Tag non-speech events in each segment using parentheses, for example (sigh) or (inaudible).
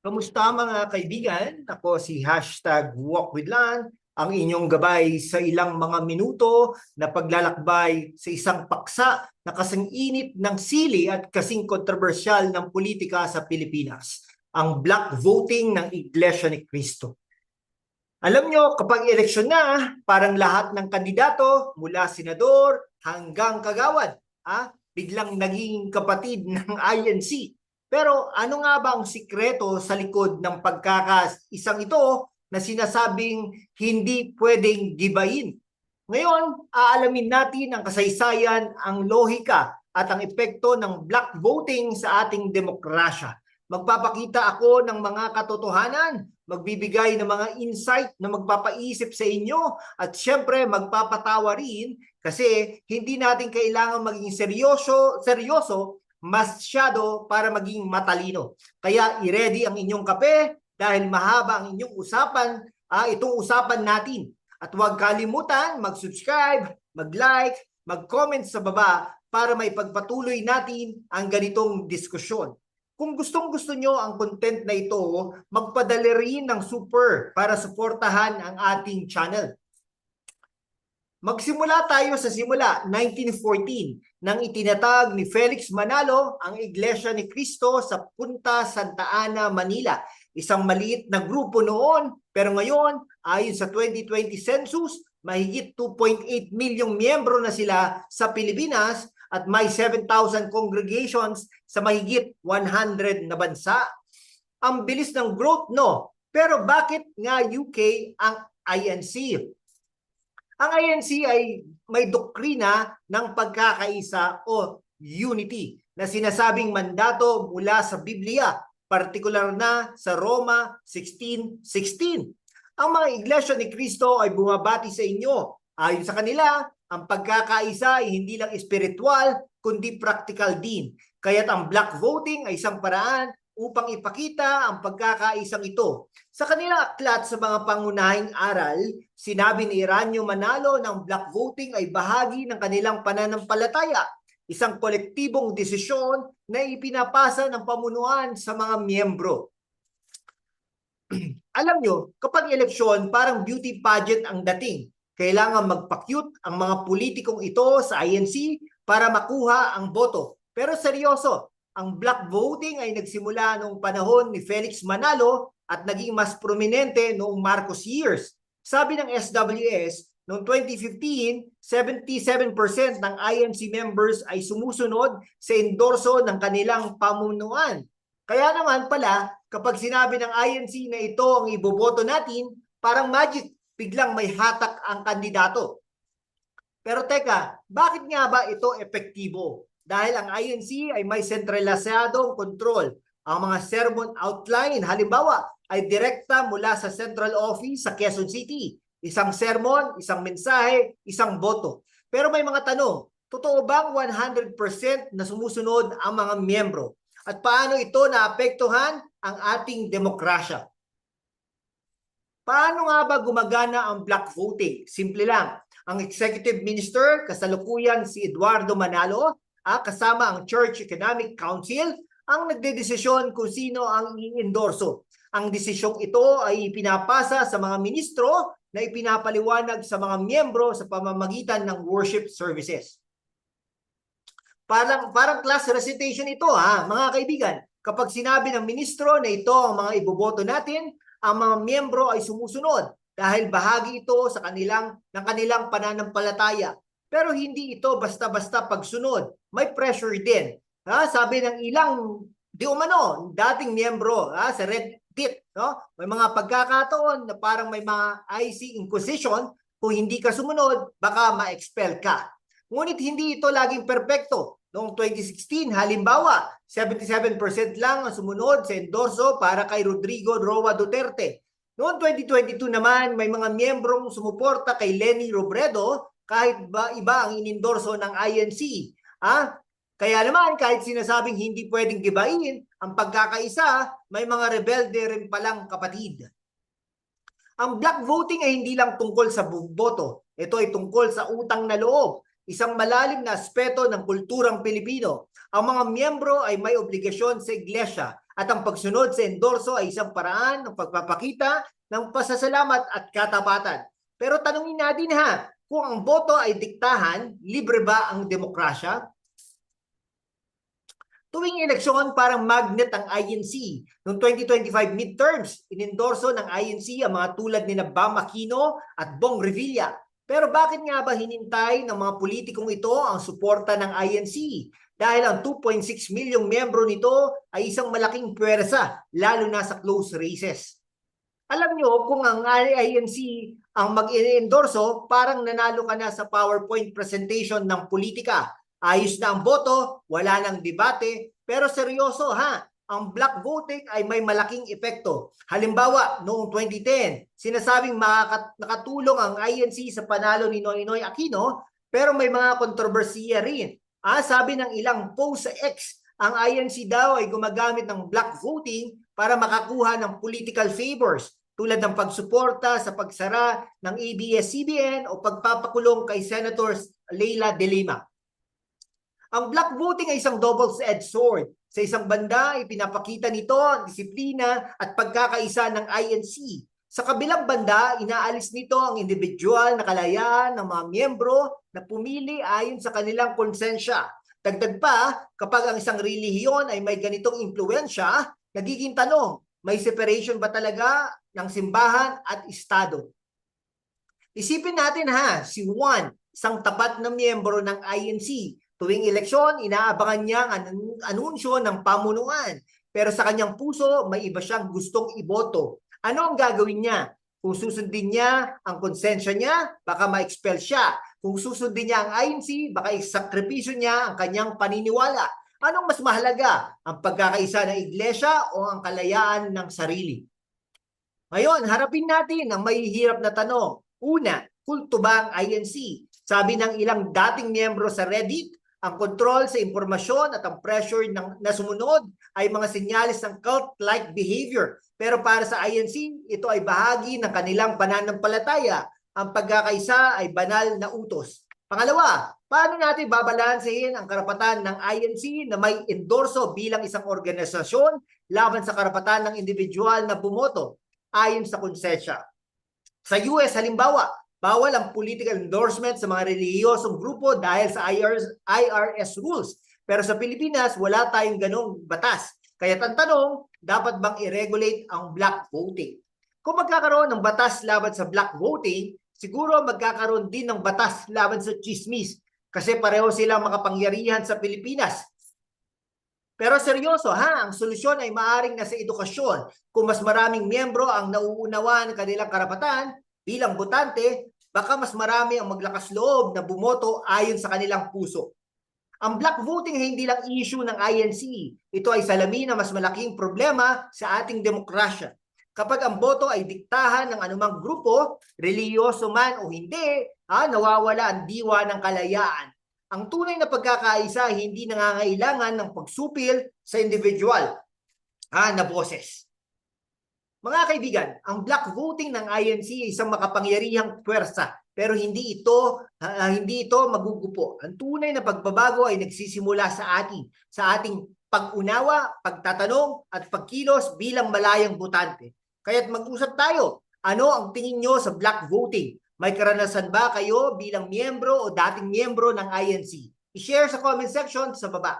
Kamusta mga kaibigan? Ako si hashtag Walk with Lan, ang inyong gabay sa ilang mga minuto na paglalakbay sa isang paksa na kasing init ng sili at kasing kontrobersyal ng politika sa Pilipinas, ang black voting ng Iglesia ni Cristo. Alam nyo, kapag eleksyon na, parang lahat ng kandidato mula senador hanggang kagawad, ah, biglang naging kapatid ng INC. Pero ano nga ba ang sikreto sa likod ng pagkakaisang ito na sinasabing hindi pwedeng gibayin? Ngayon, aalamin natin ang kasaysayan, ang lohika at ang epekto ng black voting sa ating demokrasya. Magpapakita ako ng mga katotohanan, magbibigay ng mga insight na magpapaisip sa inyo at syempre magpapatawa rin kasi hindi natin kailangan maging seryoso, seryoso masyado para maging matalino. Kaya i-ready ang inyong kape dahil mahaba ang inyong usapan, ah, itong usapan natin. At huwag kalimutan mag-subscribe, mag-like, mag-comment sa baba para may pagpatuloy natin ang ganitong diskusyon. Kung gustong gusto nyo ang content na ito, magpadali rin ng super para suportahan ang ating channel. Magsimula tayo sa simula, 1914, nang itinatag ni Felix Manalo ang Iglesia ni Cristo sa Punta Santa Ana, Manila. Isang maliit na grupo noon, pero ngayon, ayon sa 2020 census, mahigit 2.8 milyong miyembro na sila sa Pilipinas at may 7,000 congregations sa mahigit 100 na bansa. Ang bilis ng growth, no? Pero bakit nga UK ang INC? Ang INC ay may doktrina ng pagkakaisa o unity na sinasabing mandato mula sa Biblia, partikular na sa Roma 16.16. Ang mga iglesia ni Kristo ay bumabati sa inyo. Ayon sa kanila, ang pagkakaisa ay hindi lang espiritual, kundi practical din. Kaya't ang black voting ay isang paraan upang ipakita ang pagkakaisang ito. Sa kanilang aklat sa mga pangunahing aral, sinabi ni Iranyo Manalo ng black voting ay bahagi ng kanilang pananampalataya, isang kolektibong desisyon na ipinapasa ng pamunuan sa mga miyembro. (clears throat) Alam nyo, kapag eleksyon, parang beauty pageant ang dating. Kailangan magpa-cute ang mga politikong ito sa INC para makuha ang boto. Pero seryoso, ang black voting ay nagsimula noong panahon ni Felix Manalo at naging mas prominente noong Marcos years. Sabi ng SWS, noong 2015, 77% ng INC members ay sumusunod sa endorso ng kanilang pamunuan. Kaya naman pala, kapag sinabi ng INC na ito ang iboboto natin, parang magic, biglang may hatak ang kandidato. Pero teka, bakit nga ba ito epektibo? Dahil ang INC ay may sentralisadong kontrol. Ang mga sermon outline, halimbawa, ay direkta mula sa central office sa Quezon City. Isang sermon, isang mensahe, isang boto. Pero may mga tanong, totoo bang 100% na sumusunod ang mga miyembro? At paano ito naapektuhan ang ating demokrasya? Paano nga ba gumagana ang black voting? Simple lang. Ang executive minister, kasalukuyan si Eduardo Manalo, ah, kasama ang Church Economic Council, ang nagdedesisyon kung sino ang i-endorso. Ang desisyong ito ay pinapasa sa mga ministro na ipinapaliwanag sa mga miyembro sa pamamagitan ng worship services. Parang, parang class recitation ito ha, mga kaibigan. Kapag sinabi ng ministro na ito ang mga iboboto natin, ang mga miyembro ay sumusunod dahil bahagi ito sa kanilang ng kanilang pananampalataya. Pero hindi ito basta-basta pagsunod. May pressure din. Ha? Sabi ng ilang di umano, dating miyembro ha, sa Red Tit, no? May mga pagkakataon na parang may mga IC inquisition kung hindi ka sumunod, baka ma-expel ka. Ngunit hindi ito laging perpekto. Noong 2016, halimbawa, 77% lang ang sumunod sa endorso para kay Rodrigo Roa Duterte. Noong 2022 naman, may mga miyembrong sumuporta kay Lenny Robredo kahit ba iba ang inendorso ng INC. Ah, kaya naman kahit sinasabing hindi pwedeng gibain ang pagkakaisa, may mga rebelde rin palang kapatid. Ang black voting ay hindi lang tungkol sa boto. Ito ay tungkol sa utang na loob. isang malalim na aspeto ng kulturang Pilipino. Ang mga miyembro ay may obligasyon sa iglesia at ang pagsunod sa endorso ay isang paraan ng pagpapakita ng pasasalamat at katapatan. Pero tanungin natin ha, kung ang boto ay diktahan, libre ba ang demokrasya? Tuwing eleksyon, parang magnet ang INC. Noong 2025 midterms, inendorso ng INC ang mga tulad ni Bam Aquino at Bong Revilla. Pero bakit nga ba hinintay ng mga politikong ito ang suporta ng INC? Dahil ang 2.6 milyong miyembro nito ay isang malaking pwersa, lalo na sa close races. Alam nyo, kung ang INC ang mag-endorso, parang nanalo ka na sa PowerPoint presentation ng politika. Ayos na ang boto, wala nang debate, pero seryoso ha, ang black voting ay may malaking epekto. Halimbawa, noong 2010, sinasabing nakatulong ang INC sa panalo ni Noynoy Aquino, pero may mga kontrobersiya rin. Ah, sabi ng ilang post sa X, ang INC daw ay gumagamit ng black voting para makakuha ng political favors tulad ng pagsuporta sa pagsara ng ABS-CBN o pagpapakulong kay Senators Leila De Lima. Ang black voting ay isang double-edged sword. Sa isang banda, ipinapakita nito ang disiplina at pagkakaisa ng INC. Sa kabilang banda, inaalis nito ang individual na kalayaan ng mga miyembro na pumili ayon sa kanilang konsensya. Dagdag pa, kapag ang isang relihiyon ay may ganitong impluensya, nagiging tanong, may separation ba talaga ng simbahan at estado? Isipin natin ha, si Juan, isang tapat na miyembro ng INC. Tuwing eleksyon, inaabangan niya ang anun- anunsyo ng pamunuan. Pero sa kanyang puso, may iba siyang gustong iboto. Ano ang gagawin niya? Kung susundin niya ang konsensya niya, baka ma-expel siya. Kung susundin niya ang INC, baka isakripisyo niya ang kanyang paniniwala. Anong mas mahalaga? Ang pagkakaisa ng iglesia o ang kalayaan ng sarili? Ngayon, harapin natin ang may hirap na tanong. Una, kulto ba ang INC? Sabi ng ilang dating miyembro sa Reddit, ang kontrol sa impormasyon at ang pressure ng, na sumunod ay mga sinyalis ng cult-like behavior. Pero para sa INC, ito ay bahagi ng kanilang pananampalataya. Ang pagkakaisa ay banal na utos. Pangalawa, paano natin babalansehin ang karapatan ng INC na may endorso bilang isang organisasyon laban sa karapatan ng individual na bumoto ayon sa konsensya? Sa US, halimbawa, bawal ang political endorsement sa mga relihiyosong grupo dahil sa IRS, IRS rules. Pero sa Pilipinas, wala tayong ganong batas. Kaya ang tanong, dapat bang i-regulate ang black voting? Kung magkakaroon ng batas laban sa black voting, siguro magkakaroon din ng batas laban sa chismis kasi pareho silang makapangyarihan sa Pilipinas. Pero seryoso ha, ang solusyon ay maaring nasa edukasyon. Kung mas maraming miyembro ang nauunawa ng kanilang karapatan bilang botante, baka mas marami ang maglakas loob na bumoto ayon sa kanilang puso. Ang black voting ay hindi lang issue ng INC. Ito ay salamin na mas malaking problema sa ating demokrasya. Kapag ang boto ay diktahan ng anumang grupo, reliyoso man o hindi, ha, nawawala ang diwa ng kalayaan. Ang tunay na pagkakaisa hindi nangangailangan ng pagsupil sa individual ha, na boses. Mga kaibigan, ang black voting ng INC ay isang makapangyarihang puwersa pero hindi ito ah, hindi ito magugupo. Ang tunay na pagbabago ay nagsisimula sa atin, sa ating pag-unawa, pagtatanong at pagkilos bilang malayang botante. Kaya't mag-usap tayo. Ano ang tingin nyo sa black voting? May karanasan ba kayo bilang miyembro o dating miyembro ng INC? I-share sa comment section sa baba.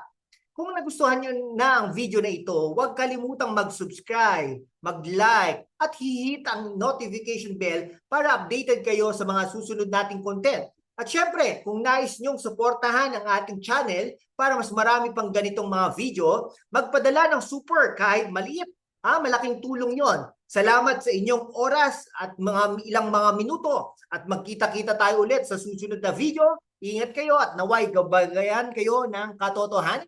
Kung nagustuhan nyo na ang video na ito, huwag kalimutang mag-subscribe, mag-like, at hihit ang notification bell para updated kayo sa mga susunod nating content. At syempre, kung nais nyong suportahan ang ating channel para mas marami pang ganitong mga video, magpadala ng super kahit maliit. Ah, malaking tulong yon. Salamat sa inyong oras at mga ilang mga minuto at magkita-kita tayo ulit sa susunod na video. Ingat kayo at naway gabagayan kayo ng katotohanan.